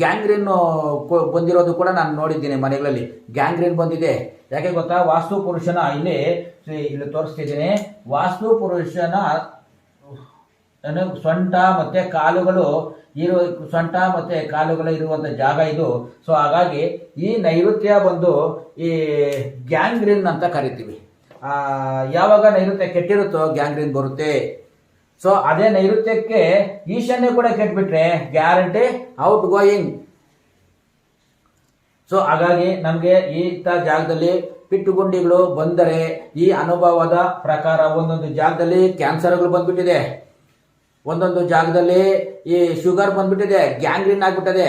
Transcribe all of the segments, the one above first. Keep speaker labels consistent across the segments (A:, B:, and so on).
A: Gangrene ಬಂದಿರೋದು ಕೂಡ ನಾನು ನೋಡಿದ್ದೀನಿ ಮನೆಗಳಲ್ಲಿ. ಗ್ಯಾಂಗ್ರೀನ್ ಬಂದಿದೆ. ಯಾಕೆ ಗೊತ್ತಾ? ವಾಸ್ತು ಪುರುಷನ ಇಲ್ಲಿ ಇಲ್ಲಿ ತೋರಿಸ್ತಿದ್ದೀನಿ. ವಾಸ್ತು ಪುರುಷನ ಸೊಂಟ ಮತ್ತೆ ಕಾಲುಗಳು ಇರೋ, ಸೊಂಟ ಮತ್ತೆ ಕಾಲುಗಳು ಇರುವಂತ ಜಾಗ ಇದು. ಸೊ ಹಾಗಾಗಿ ಈ ನೈಋತ್ಯ ಬಂದು ಈ ಗ್ಯಾಂಗ್ರೀನ್ ಅಂತ ಕರಿತೀವಿ. ಯಾವಾಗ ನೈಋತ್ಯ ಕೆಟ್ಟಿರುತ್ತೋ ಗ್ಯಾಂಗ್ರೀನ್ ಬರುತ್ತೆ. ಸೊ ಅದೇ ನೈಋತ್ಯಕ್ಕೆ ಈಶಾನ್ಯ ಕೂಡ ಕೆಟ್ಬಿಟ್ರೆ ಗ್ಯಾರಂಟಿ ಔಟ್ ಗೋಯಿಂಗ್ ಸೊ ಹಾಗಾಗಿ ನಮಗೆ ಇಂಥ ಜಾಗದಲ್ಲಿ ಪಿಟ್ಟುಗುಂಡಿಗಳು ಬಂದರೆ ಈ ಅನುಭವದ ಪ್ರಕಾರ ಒಂದೊಂದು ಜಾಗದಲ್ಲಿ ಕ್ಯಾನ್ಸರ್ಗಳು ಬಂದ್ಬಿಟ್ಟಿದೆ. ಒಂದೊಂದು ಜಾಗದಲ್ಲಿ ಈ ಶುಗರ್ ಬಂದ್ಬಿಟ್ಟಿದೆ ಗ್ಯಾಂಗ್ರೀನ್ ಆಗ್ಬಿಟ್ಟಿದೆ.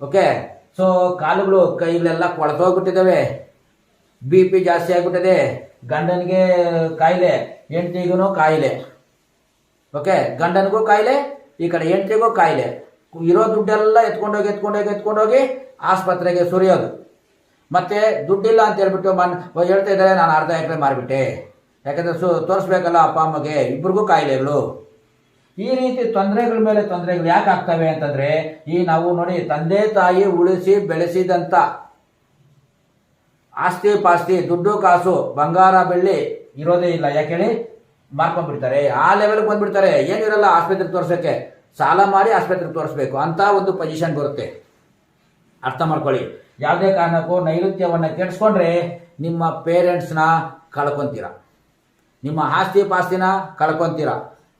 A: ಓಕೆ ಸೊ ಕಾಲುಗಳು ಕೈಗಳೆಲ್ಲ ಕೊಳತೋಗ್ಬಿಟ್ಟಿದ್ದಾವೆ ಬಿ ಪಿ ಜಾಸ್ತಿ ಆಗ್ಬಿಟ್ಟಿದೆ. ಗಂಡನಿಗೆ ಕಾಯಿಲೆ, ಹೆಂಡತಿಗೂ ಕಾಯಿಲೆ. ಓಕೆ ಗಂಡನಿಗೂ ಕಾಯಿಲೆ, ಈ ಕಡೆ ಹೆಂಡತಿಗೂ ಕಾಯಿಲೆ. ಇರೋ ದುಡ್ಡೆಲ್ಲ ಎತ್ಕೊಂಡೋಗಿ ಎತ್ಕೊಂಡೋಗಿ ಎತ್ಕೊಂಡೋಗಿ ಆಸ್ಪತ್ರೆಗೆ ಸುರಿಯೋದು. ಮತ್ತೆ ದುಡ್ಡಿಲ್ಲ ಅಂತ ಹೇಳ್ಬಿಟ್ಟು ಮನ್ ಹೇಳ್ತಾ ಇದ್ದಾರೆ, ನಾನು ಅರ್ಧ ಎಕರೆ ಮಾರಿಬಿಟ್ಟೆ. ಯಾಕಂದ್ರೆ ಸು ತೋರಿಸ್ಬೇಕಲ್ಲ ಅಪ್ಪ ಅಮ್ಮಗೆ ಇಬ್ಬರಿಗೂ ಕಾಯಿಲೆಗಳು. ಈ ರೀತಿ ತೊಂದರೆಗಳ ಮೇಲೆ ತೊಂದರೆಗಳು ಯಾಕೆ ಆಗ್ತವೆ ಅಂತಂದ್ರೆ, ಈ ನಾವು ನೋಡಿ ತಂದೆ ತಾಯಿ ಉಳಿಸಿ ಬೆಳೆಸಿದಂತ ಆಸ್ತಿ ಪಾಸ್ತಿ, ದುಡ್ಡು ಕಾಸು, ಬಂಗಾರ ಬೆಳ್ಳಿ ಇರೋದೇ ಇಲ್ಲ. ಯಾಕೆ ಮಾರ್ಕೊಂಡ್ಬಿಡ್ತಾರೆ ಆ ಲೆವೆಲ್ಗೆ ಬಂದ್ಬಿಡ್ತಾರೆ. ಏನಿರಲ್ಲ ಆಸ್ಪತ್ರೆಗೆ ತೋರ್ಸೋಕ್ಕೆ. ಸಾಲ ಮಾಡಿ ಆಸ್ಪತ್ರೆಗೆ ತೋರಿಸ್ಬೇಕು. ಅಂತ ಒಂದು ಪೊಸಿಷನ್ ಬರುತ್ತೆ. ಅರ್ಥ ಮಾಡ್ಕೊಳ್ಳಿ. ಯಾವುದೇ ಕಾರಣಕ್ಕೂ ನೈಋತ್ಯವನ್ನು ಕೆಡಿಸ್ಕೊಂಡ್ರೆ ನಿಮ್ಮ ಪೇರೆಂಟ್ಸ್ನ ಕಳ್ಕೊಂತೀರ. ನಿಮ್ಮ ಆಸ್ತಿ ಪಾಸ್ತಿನ ಕಳ್ಕೊಂತೀರ.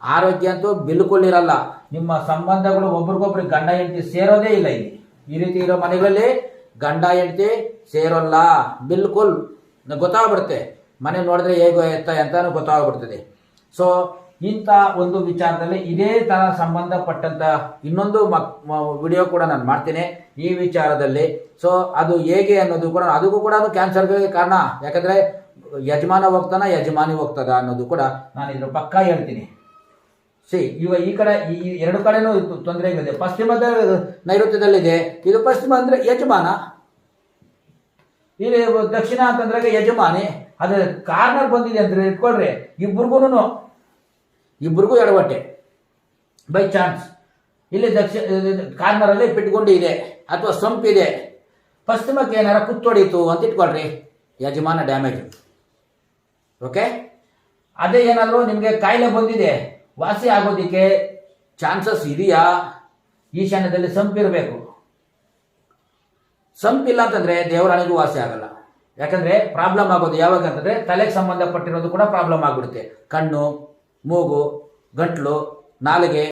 A: ಆರೋಗ್ಯ ಅಂತೂ ಬಿಲ್ಕುಲ್ ಇರಲ್ಲ. ನಿಮ್ಮ ಸಂಬಂಧಗಳು ಒಬ್ರಿಗೊಬ್ರು ಗಂಡ, ಹೆಂಡತಿ ಸೇರೋದೇ ಇಲ್ಲ ಇಲ್ಲಿ. ಈ ರೀತಿ ಇರೋ ಮನೆಗಳಲ್ಲಿ ಗಂಡ, ಹೆಂಡತಿ ಸೇರೋಲ್ಲ. ಬಿಲ್ಕುಲ್ ಗೊತ್ತಾಗ್ಬಿಡುತ್ತೆ. ಮನೆ ನೋಡಿದ್ರೆ ಹೇಗೋ ಎತ್ತ ಅಂತಾನು ಗೊತ್ತಾಗ್ಬಿಡ್ತದೆ. ಸೊ ಇಂಥ ಒಂದು ವಿಚಾರದಲ್ಲಿ ಇದೇ ತರ ಸಂಬಂಧಪಟ್ಟಂತ ಇನ್ನೊಂದು ವಿಡಿಯೋ ಕೂಡ ನಾನು ಮಾಡ್ತೀನಿ. ಈ ವಿಚಾರದಲ್ಲಿ ಸೊ ಅದು ಹೇಗೆ ಅನ್ನೋದು ಕೂಡ, ಅದಕ್ಕೂ ಕೂಡ ಕ್ಯಾನ್ಸರ್ಗೆ ಕಾರಣ. ಯಾಕಂದ್ರೆ, ಯಜಮಾನ ಹೋಗ್ತಾನ, ಯಜಮಾನಿ ಹೋಗ್ತದ ಅನ್ನೋದು ಕೂಡ ನಾನು ಇದ್ರ ಪಕ್ಕ ಹೇಳ್ತೀನಿ. ಸಿ ಇವ ಈ ಕಡೆ, ಈ ಎರಡು ಕಡೆನೂ ತೊಂದರೆಗಳಿದೆ ಪಶ್ಚಿಮದ ನೈಋತ್ಯದಲ್ಲಿದೆ. ಇದು ಪಶ್ಚಿಮ ಅಂದ್ರೆ ಯಜಮಾನ. ಇಲ್ಲಿ ದಕ್ಷಿಣ ಅಂತಂದ್ರೆ ಯಜಮಾನಿ. ಅದ್ರ ಕಾರ್ನರ್ ಬಂದಿದೆ ಅಂದ್ರೆ ಇಟ್ಕೊಳ್ರಿ. ಇಬ್ಬರಿಗೂ ಇಬ್ಬರಿಗೂ ಎಡವಟ್ಟೆ. ಬೈ ಚಾನ್ಸ್ ಇಲ್ಲಿ ದಕ್ಷಿಣ ಕಾರ್ನರಲ್ಲಿ ಪಿಟ್ಕೊಂಡು ಇದೆ. ಅಥವಾ ಇದೆ. ಪಶ್ಚಿಮಕ್ಕೆ ಏನಾರ ಕುತ್ತೊಡೀತು ಅಂತ ಇಟ್ಕೊಳ್ರಿ. ಯಜಮಾನ ಡ್ಯಾಮೇಜ್ ಓಕೆ ಅದೇ ಏನಾದರೂ ನಿಮಗೆ ಕಾಯಿಲೆ ಬಂದಿದೆ. ವಾಸಿ ಆಗೋದಕ್ಕೆ ಚಾನ್ಸಸ್ ಇದೆಯಾ? ಈಶಾನ್ಯದಲ್ಲಿ ಸಂಪಿರಬೇಕು ಸಂಪಿಲ್ಲ ಅಂತಂದ್ರೆ ದೇವರಾಣಿಗೂ ವಾಸಿ ಆಗಲ್ಲ. ಯಾಕಂದ್ರೆ ಪ್ರಾಬ್ಲಮ್ ಆಗೋದು ಯಾವಾಗ ಅಂತಂದ್ರೆ ತಲೆಗೆ ಸಂಬಂಧಪಟ್ಟಿರೋದು ಕೂಡ ಪ್ರಾಬ್ಲಮ್ ಆಗ್ಬಿಡುತ್ತೆ. ಕಣ್ಣು ಮೂಗು ಗಂಟ್ಲು ನಾಲಿಗೆ.